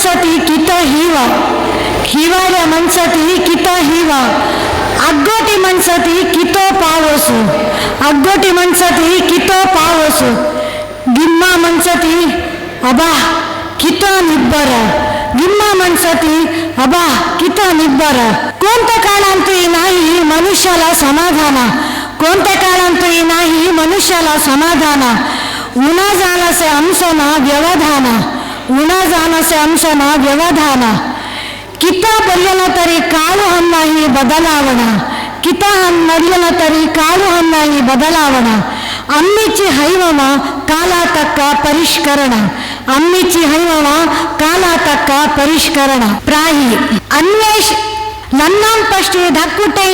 माणसातही किता हिवा? हिवाऱ्या कित किता हिवा? अगोटी मनसाठी कितो पाव असो अग्गोटी कितो पाव असो गिम्मा मनसाठी अबा किता निब्बरा? गिम्मा मनसाठी अबा किता निब्बरा? कोणत्या काळांतही नाही मनुष्याला समाधान? कोणत्या काळांतही नाही मनुष्याला समाधान? उन्हा झाला से अंसना व्यवधाना? जाणसे अंश ना व्यवधान किता बरलं तरी काळ हन्ना बदलावणा बदलावण किता हन मरलं तरी काळ हन्ना ही बदलावण अम्मीची काला तक्क परिष्करण अम्मीची हैवन काला तक्क परिष्करण प्राही अन्वेष लन्नां पष्टी धक्कुटे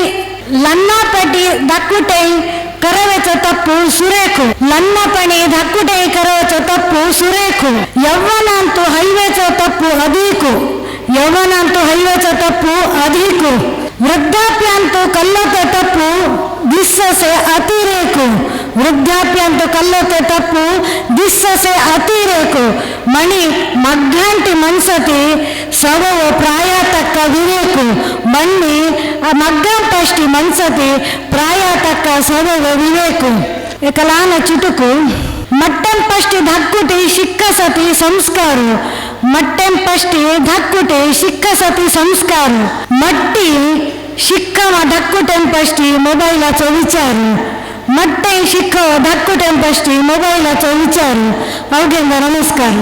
लन्ना पटी धक्कुटे ಕರವೆಚ ತಪ್ಪು ಸುರೇಖು. ಲನ್ನಪಣಿ ದಕ್ಕುಟೈ ಕರವಚ ತಪ್ಪು ಸುರೇಖು. ಯವ್ವನಂತೂ ಹೈವೆಚ ತಪ್ಪು ಅದೀಕು ಯೌವನ ಅಂತೂ ಹೈವೆಚ ತಪ್ಪು ಅದೀಕು ವೃದ್ಧಾಪ್ಯ ಅಂತೂ ಕಲ್ಲತೆ ತಪ್ಪು ದಿಸ್ಸಸೆ ಅತಿರೇಕು. ವೃದ್ಧಾಪ್ಯ ಅಂತೂ ಕಲ್ಲತೆ ತಪ್ಪು ದಿಸ್ಸಸೆ ಅತಿರೇಕು. ಮಣಿ ಮಗ್ಗಂಟಿ ಮನ್ಸತಿ ಸವವ ಪ್ರಾಯ ತಕ್ಕ ವಿರೇಕು. ಮಣ್ಣಿ ಆ ಮಗ್ಗಂ ಪಷ್ಟಿ ಮನ್ಸತಿ ಪ್ರಾಯಾತಕ್ಕ ಸದವ ವಿವೇಕು ಎಕಲಾನ ಚುಟುಕು ಮಟ್ಟಂ ಪಷ್ಟಿ ಧಕ್ಕುಟಿ ಶಿಕ್ಕ ಸತಿ ಸಂಸ್ಕಾರ ಮಟ್ಟಂ ಪಷ್ಟಿ ಧಕ್ಕುಟಿ ಶಿಕ್ಕ ಸತಿ ಸಂಸ್ಕಾರ ಮಟ್ಟಿ ಶಿಕ್ಕವ ಧಕ್ಕುಟಂ ಪಷ್ಟಿ ಮೊಬೈಲಾಚ ವಿಚಾರ ಮಟ್ಟೆ ಶಿಕ್ಕವ ಧಕ್ಕುಟಂ ಪಷ್ಟಿ ಮೊಬೈಲಾಚ ವಿಚಾರ ಅವ್ಗೆಂದ ನಮಸ್ಕಾರ